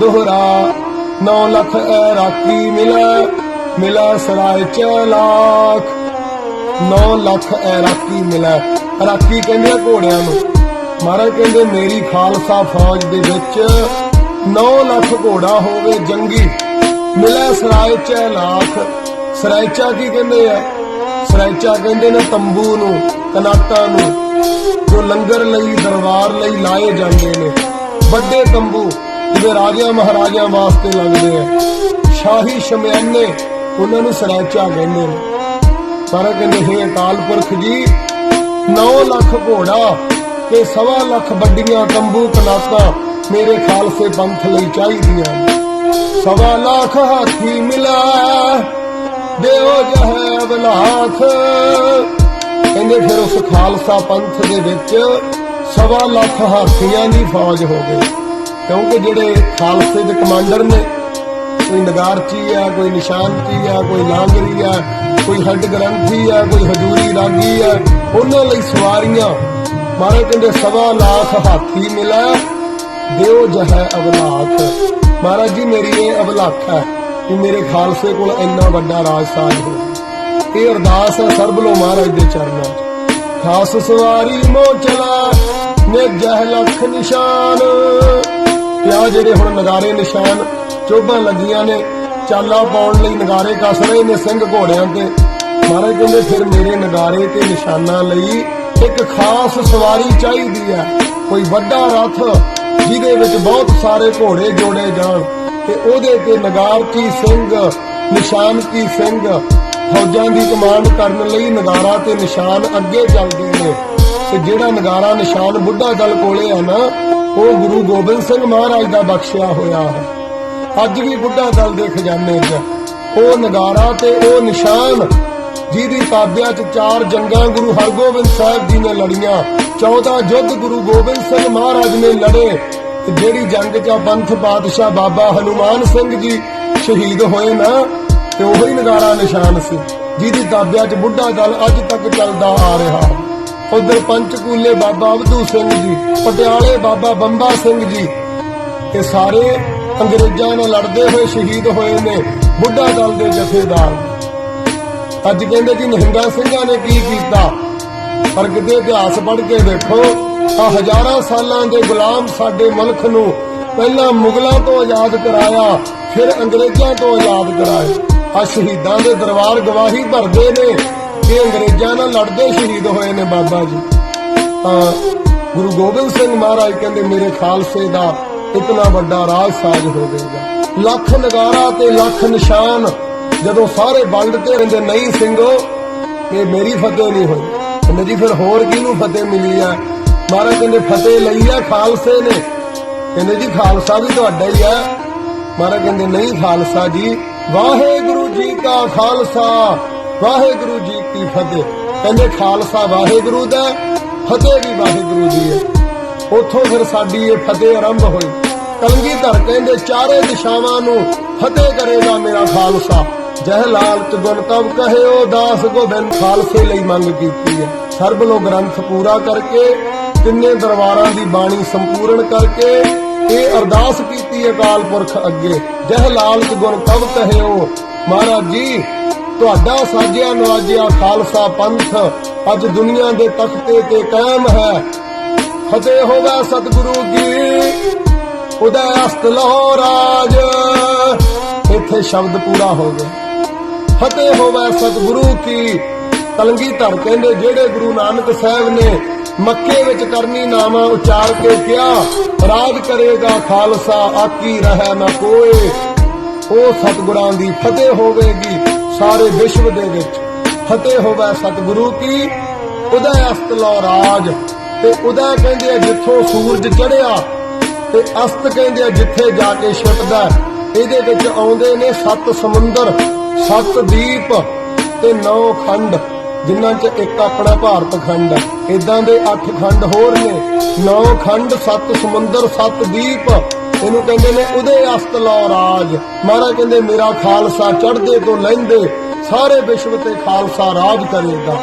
ਦੋਹਰਾ 9 ਲੱਖ ਐ ਰਾਖੀ ਮਿਲੈ ਮਿਲੈ ਸਰਾਇ ਚ ਲੱਖ। 9 ਲੱਖ ਐ ਰਾਖੀ ਮਿਲੈ ਕਹਿੰਦੇ ਘੋੜਿਆਂ ਨੂੰ। ਮਹਾਰਾਜ ਕਹਿੰਦੇ, ਮੇਰੀ ਖਾਲਸਾ ਫੌਜ ਦੇ ਵਿੱਚ 9 ਲੱਖ ਘੋੜਾ ਹੋਵੇ ਜੰਗੀ। ਮਿਲੈ ਸਰਾਇ ਚ ਲੱਖ। ਸਰਾਇਚਾ ਕੀ ਕਹਿੰਦੇ ਆ? ਸਰਾਇਚਾ ਕਹਿੰਦੇ ਨੇ ਤੰਬੂ ਨੂੰ, ਕਨਾਤਾਂ ਨੂੰ, ਜੋ ਲੰਗਰ ਲਈ, ਦਰਬਾਰ ਲਈ ਲਾਏ ਜਾਂਦੇ ਨੇ। ਵੱਡੇ ਤੰਬੂ। ਜਿਹੜੇ ਰਾਜਿਆਂ ਮਹਾਰਾਜਿਆਂ ਵਾਸਤੇ ਲੱਗਦੇ ਆ। ਸ਼ਾਹੀ ਸ਼ਮਿਆਨੇ ਉਹਨਾਂ ਨੂੰ ਸਰਾਇਚਾ ਕਹਿੰਦੇ ਨੇ। ਪਰ ਕਹਿੰਦੇ ਹੈ ਅਕਾਲ ਪੁਰਖ ਜੀ 9 ਲੱਖ ਘੋੜਾ ਤੇ ਸਵਾ ਲੱਖ ਵੱਡੀਆਂ ਤੰਬੂ ਕਨਾਤਾਂ ਮੇਰੇ ਖਾਲਸੇ ਪੰਥ ਲਈ ਚਾਹੀਦੀਆਂ ਸਵਾ ਲੱਖ ਹਾਥੀ ਮਿਲਾ, ਦਿਓ ਜਹ ਅਬਲਾਖ ਕਹਿੰਦੇ ਫਿਰ ਉਸ ਖਾਲਸਾ ਪੰਥ ਦੇ ਵਿੱਚ ਸਵਾ ਲੱਖ ਹਾਥੀਆਂ ਦੀ ਫੌਜ ਹੋ ਗਈ। ਕਿਉਂਕਿ ਜਿਹੜੇ ਖਾਲਸੇ ਦੇ ਕਮਾਂਡਰ ਨੇ, ਕੋਈ ਨਗਾਰਚੀ ਆ, ਕੋਈ ਨਿਸ਼ਾਨਚੀ ਆ, ਕੋਈ ਲਾਂਗਰੀ ਆ, ਕੋਈ ਹੱਡ ਗ੍ਰੰਥੀ ਆ, ਕੋਈ ਹਜੂਰੀ ਰਾਗੀ ਆ, ਉਹਨਾਂ ਲਈ ਸਵਾਰੀਆਂ, ਮਾਰੇ ਕਹਿੰਦੇ ਸਵਾ ਲੱਖ ਹਾਥੀ ਮਿਲਾ, ਦਿਓ ਜਹ ਅਵਲਾਖ। ਮਹਾਰਾਜ ਜੀ, ਮੇਰੀ ਇਹ ਅਬਲਾਖ ਹੈ ਕਿ ਮੇਰੇ ਖਾਲਸੇ ਕੋਲ ਇੰਨਾ ਵੱਡਾ ਰਾਜ ਸਾਜ ਹੋ ਇਹ ਅਰਦਾਸ ਹੈ ਸਰਬ ਲੋ ਮਹਾਰਾਜ ਦੇ ਚਰਨਾਂ 'ਚ। ਖਾਸ ਸਵਾਰੀ ਮੋਚਲਾ ਨੇ ਜਹ ਲਖ ਨਿਸ਼ਾਨ। ਤੇ ਆਹ ਜਿਹੜੇ ਹੁਣ ਨਗਾਰੇ ਨਿਸ਼ਾਨ ਚੋਭਾਂ ਲੱਗੀਆਂ ਨੇ? ਚਾਲਾ ਪਾਉਣ ਲਈ ਨਗਾਰੇ ਕੱਸ ਰਹੇ ਨੇ ਸਿੰਘ ਘੋੜਿਆਂ ਤੇ। ਮਹਾਰਾਜ ਕਹਿੰਦੇ, ਫਿਰ ਮੇਰੇ ਨਗਾਰੇ ਤੇ ਨਿਸ਼ਾਨਾਂ ਲਈ ਇੱਕ ਖਾਸ ਸਵਾਰੀ ਚਾਹੀਦੀ ਹੈ। ਕੋਈ ਵੱਡਾ ਰਥ ਜਿਹਦੇ ਵਿੱਚ ਬਹੁਤ ਸਾਰੇ ਘੋੜੇ ਜੋੜੇ ਜਾਣ ਤੇ ਉਹਦੇ ਤੇ ਨਗਾਰ ਕੀ ਸਿੰਘ, ਨਿਸ਼ਾਨ ਕੀ ਸਿੰਘ ਫੌਜਾਂ ਦੀ ਕਮਾਂਡ ਕਰਨ ਲਈ ਨਗਾਰਾ ਤੇ ਨਿਸ਼ਾਨ ਅੱਗੇ ਚੱਲਦੇ ਨੇ। ਤੇ ਜਿਹੜਾ ਨਗਾਰਾ ਨਿਸ਼ਾਨ ਬੁੱਢਾ ਦਲ ਕੋਲੇ ਆ ਨਾ ਉਹ ਗੁਰੂ ਗੋਬਿੰਦ ਸਿੰਘ ਮਹਾਰਾਜ ਦਾ ਬਖਸ਼ਿਆ ਹੋਇਆ ਹੈ। ਅੱਜ ਵੀ ਬੁੱਢਾ ਦਲ ਦੇ ਖਜ਼ਾਨੇ 'ਚ ਉਹ ਨਗਾਰਾ ਤੇ ਉਹ ਨਿਸ਼ਾਨ, ਜਿਹਦੀ ਤਾਬਿਆਂ 'ਚ ਚਾਰ ਜੰਗਾਂ ਗੁਰੂ ਹਰਗੋਬਿੰਦ ਸਾਹਿਬ ਜੀ ਨੇ ਲੜੀਆਂ। 14 ਯੁੱਧ ਗੁਰੂ ਗੋਬਿੰਦ ਸਿੰਘ ਮਹਾਰਾਜ ਨੇ ਲੜੇ ਤੇ ਜਿਹੜੀ ਜੰਗ 'ਚ ਪੰਥ ਪਾਤਸ਼ਾਹ ਬਾਬਾ ਹਨੂਮਾਨ ਸਿੰਘ ਜੀ ਸ਼ਹੀਦ ਹੋਏ ਨਾ, ਤੇ ਉਹੀ ਨਗਾਰਾ ਨਿਸ਼ਾਨ ਸੀ, ਜਿਹਦੀ ਤਾਬਿਆਂ 'ਚ ਬੁੱਢਾ ਦਲ ਅੱਜ ਤੱਕ ਚੱਲਦਾ ਆ ਰਿਹਾ। ਹੈ ਉਧਰ ਪੰਚਕੂਲੇ ਬਾਬਾ ਅਬਦੂ ਸਿੰਘ ਜੀ, ਪਟਿਆਲੇ ਬਾਬਾ ਬੰਬਾ ਸਿੰਘ ਜੀ। ਇਹ ਸਾਰੇ ਅੰਗਰੇਜ਼ਾਂ ਨਾਲ ਲੜਦੇ ਹੋਏ ਸ਼ਹੀਦ ਹੋਏ ਨੇ, ਬੁੱਢਾ ਦਲ ਦੇ ਜਥੇਦਾਰ। ਅੱਜ ਕਹਿੰਦੇ ਜੀ ਨਿਹੰਗਾ ਸਿੰਘਾਂ ਨੇ ਕੀ ਕੀਤਾ? ਪਰ ਕਿਤੇ ਇਤਿਹਾਸ ਪੜ੍ਹ ਕੇ ਦੇਖੋ ਆ ਹਜ਼ਾਰਾਂ ਸਾਲਾਂ ਦੇ ਗੁਲਾਮ ਸਾਡੇ ਮੁਲਕ ਨੂੰ ਪਹਿਲਾਂ ਮੁਗਲਾਂ ਤੋਂ ਆਜ਼ਾਦ ਕਰਾਇਆ, ਫਿਰ ਅੰਗਰੇਜ਼ਾਂ ਤੋਂ ਆਜ਼ਾਦ ਕਰਾਇਆ। ਆ ਸ਼ਹੀਦਾਂ ਦੇ ਦਰਬਾਰ ਗਵਾਹੀ ਭਰਦੇ ਨੇ। ਕਿ ਅੰਗਰੇਜ਼ਾਂ ਨਾਲ ਲੜਦੇ ਸ਼ਹੀਦ ਹੋਏ ਨੇ ਬਾਬਾ ਜੀ। ਤਾਂ ਗੁਰੂ ਗੋਬਿੰਦ ਸਿੰਘ ਮਹਾਰਾਜ ਕਹਿੰਦੇ, ਮੇਰੇ ਖਾਲਸੇ ਦਾ ਇਤਨਾ ਵੱਡਾ ਰਾਜ ਸਾਜ ਹੋਵੇਗਾ ਲੱਖ ਨਗਾਰਾ ਤੇ ਲੱਖ ਨਿਸ਼ਾਨ, ਜਦੋਂ ਸਾਰੇ ਵੰਡ ਤੇ ਰਹਿੰਦੇ ਨਹੀਂ ਸਿੰਘੋ, ਇਹ ਮੇਰੀ ਫਤਿਹ ਨਹੀਂ ਹੋਈ। ਕਹਿੰਦੇ, ਜੀ ਫਿਰ ਹੋਰ ਕਿਹਨੂੰ ਫਤਿਹ ਮਿਲੀ ਆ? ਮਹਾਰਾਜ ਕਹਿੰਦੇ, ਫਤਿਹ ਲਈ ਆ ਖਾਲਸੇ ਨੇ। ਕਹਿੰਦੇ, ਜੀ ਖਾਲਸਾ ਵੀ ਤੁਹਾਡਾ ਹੀ ਆ। ਮਹਾਰਾਜ ਕਹਿੰਦੇ, ਨਹੀਂ ਖਾਲਸਾ ਜੀ, ਵਾਹਿਗੁਰੂ ਜੀ ਕਾ ਖਾਲਸਾ। ਵਾਹਿਗੁਰੂ ਜੀ ਕੀ ਫਤਿਹ। ਕਹਿੰਦੇ ਖਾਲਸਾ ਵਾਹਿਗੁਰੂ ਦਾ, ਫਤਿਹ ਵੀ ਵਾਹਿਗੁਰੂ ਦੀ ਹੈ। ਉੱਥੋਂ ਫਿਰ ਸਾਡੀ ਇਹ ਫਤਿਹ ਆਰੰਭ ਹੋਈ। ਕਲਗੀਧਰ ਕਹਿੰਦੇ, ਚਾਰੇ ਦਿਸ਼ਾਵਾਂ ਨੂੰ ਫਤਿਹ ਕਰੇਗਾ ਮੇਰਾ ਖਾਲਸਾ। ਜਹ ਲਾਲਚ ਗੁਣ ਤਬ ਕਹਿਓ, ਦਾਸ ਗੋਬਿੰਦ ਖਾਲਸੇ ਲਈ ਮੰਗ ਕੀਤੀ ਹੈ। ਸਰਬ ਲੋ ਗ੍ਰੰਥ ਪੂਰਾ ਕਰਕੇ, ਤਿੰਨੇ ਦਰਬਾਰਾਂ ਦੀ ਬਾਣੀ ਸੰਪੂਰਨ ਕਰਕੇ, ਇਹ ਅਰਦਾਸ ਕੀਤੀ ਅਕਾਲ ਪੁਰਖ ਅੱਗੇ। ਜਹ ਲਾਲਚ ਗੁਣ ਤਬ ਕਹਿਓ। ਮਹਾਰਾਜ ਜੀ ਤੁਹਾਡਾ ਸਾਜਿਆ ਨਵਾਜਿਆ ਖਾਲਸਾ ਪੰਥ, ਅੱਜ ਦੁਨੀਆ ਦੇ ਤਖਤੇ ਤੇ ਕਾਇਮ ਹੈ। ਫਤਿਹ ਹੋਵੇ ਸਤਿਗੁਰੂ ਕੀ ਉਦੈ ਅਸਤ ਲਹੋ ਰਾਜ ਇੱਥੇ ਸ਼ਬਦ ਪੂਰਾ ਹੋ ਗਿਆ। ਫਤਿਹ ਹੋਵੇ ਸਤਿਗੁਰੂ ਕੀ ਕਲੰਗੀ ਧਰ ਕਹਿੰਦੇ ਜਿਹੜੇ ਗੁਰੂ ਨਾਨਕ ਸਾਹਿਬ ਨੇ ਮੱਕੇ ਵਿੱਚ ਕਰਨੀ ਨਾਮਾ ਉਚਾਰ ਕੇ ਕਿਹਾ, ਰਾਜ ਕਰੇਗਾ ਖਾਲਸਾ, ਆਕੀ ਰਹਿ ਨਾ ਕੋਏ। ਉਹ ਸਤਿਗੁਰਾਂ ਦੀ ਫਤਿਹ ਹੋਵੇਗੀ। ਸਾਰੇ ਵਿਸ਼ਵ ਦੇ ਵਿੱਚ ਫਤਿਹ ਹੋਵੇ ਸਤਿਗੁਰੂ ਕੀ, ਉਦੈ ਅਸਤ ਲੋ ਰਾਜ। ਤੇ ਉਦੈ ਕਹਿੰਦੇ ਆ ਜਿੱਥੋਂ ਸੂਰਜ ਚੜਿਆ ਤੇ ਅਸਤ ਕਹਿੰਦੇ ਆ ਜਿੱਥੇ ਜਾ ਕੇ ਛਿਪਦਾ ਇਹਦੇ ਵਿੱਚ ਆਉਂਦੇ ਨੇ ਸੱਤ ਸਮੁੰਦਰ, ਸੱਤ ਦੀਪ ਤੇ ਨੌ ਖੰਡ, ਜਿਨ੍ਹਾਂ 'ਚ ਇੱਕ ਆਪਣਾ ਭਾਰਤ ਖੰਡ। ਹੈ ਇਦਾਂ ਦੇ ਅੱਠ ਖੰਡ ਹੋਰ ਨੇ। ਨੌ ਖੰਡ, ਸੱਤ ਸਮੁੰਦਰ, ਸੱਤ ਦੀਪ। ਇਹਨੂੰ ਕਹਿੰਦੇ ਨੇ ਉਹਦੇ ਅਸਤ ਲੋ ਰਾਜ। ਮਹਾਰਾਜ ਕਹਿੰਦੇ, ਮੇਰਾ ਖਾਲਸਾ ਚੜ੍ਹਦੇ ਤੋਂ ਲਹਿੰਦੇ ਸਾਰੇ ਵਿਸ਼ਵ ਤੇ ਖਾਲਸਾ ਰਾਜ ਕਰੇਗਾ।